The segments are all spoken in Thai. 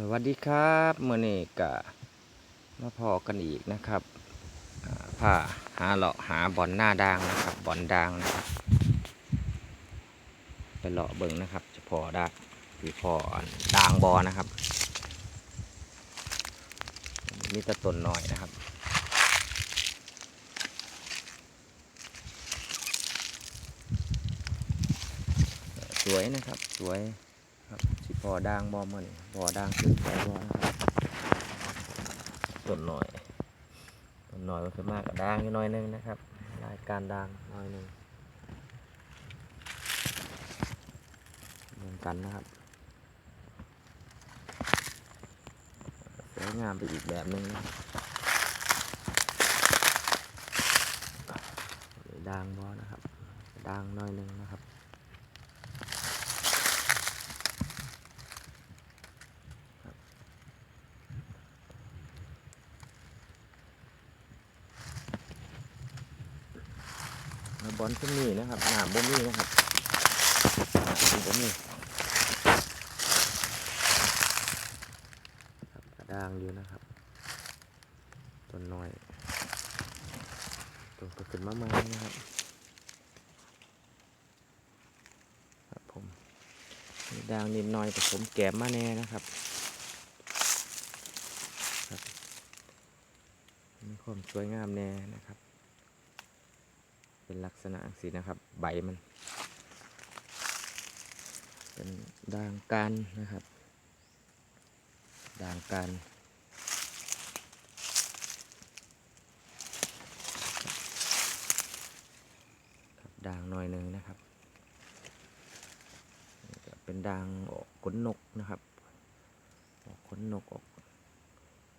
สวัสดีครับเมื่อนี้กะมาพอกันอีกนะครับอ่าหาเลาะหาบอลหน้าด่างนะครับบอลด่างนะครับไปเลาะเบิ่งนะครับ จะพอได้หรือพอด่างบอนะครับมีแตะต้นหน่อยนะครับสวยนะครับสวย บสิพอด่างบอมันบอด่างขึ้นไปบอนะครับต้นหน่อยต้นหน่อยมันขึ้นมากกับด่างอยู่หน่อยหนึงนะครับรายการด่างหน่อยหนึงเหมือนกันนะครับสวยงามไปอีกแบบหนึงนะด่างบอนะครับด่างน่อยหนึงนะครับ บอลก็มีนะครับหนามบ่มีนะครับหนามบ่มีครับกระด้างอยู่นะครับต้นน้อยต้นก็ขึ้นมาใหม่นะครับครับผมด่างนิดหน่อยผสมแกมมาแน่นะครับครับมีความสวยงามแน่นะครับ เป็นลักษณะสีนะครับ ใบมัน เป็นด่างการนะครับ ด่างการด่างหน่อยหนึ่งนะครับเป็นด่างออกขนนกนะครับ ออกขนนกออก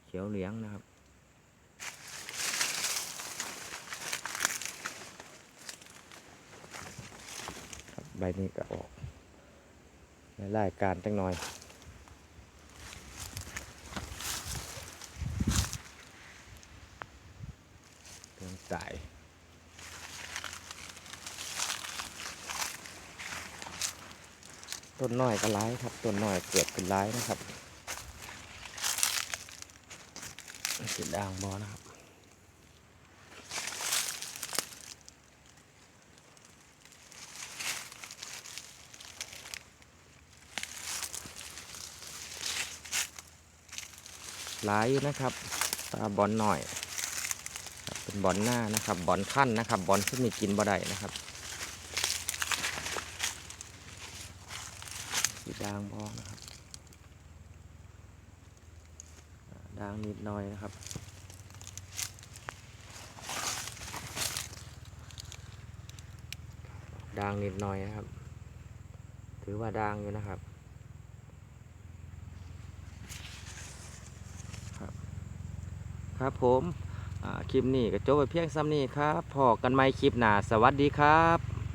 เขียวเหลืองนะครับ ครับ ใบนี้ก็ออกไล่การจังหน่อยเรื่องสายต้นน้อยก็ร้ายครับต้นน้อยเกิดเป็นร้ายนะครับสีด่างบอนะครับ หลายอยู่นะครับปลาบอลหน่อยเป็นบอลหน้านะครับบอลขั้นนะครับบอลที่มีกินบ่ได้นะครับสีด่างบอนะครับด่างนิดหน่อยนะครับด่างนิดหน่อยนะครับ ถือว่าด่างอยู่นะครับ ครับผมคลิปนี้ก็จบไปเพียงซ้ำนี้ครับพอกันใหม่คลิปหน้าสวัสดีครับ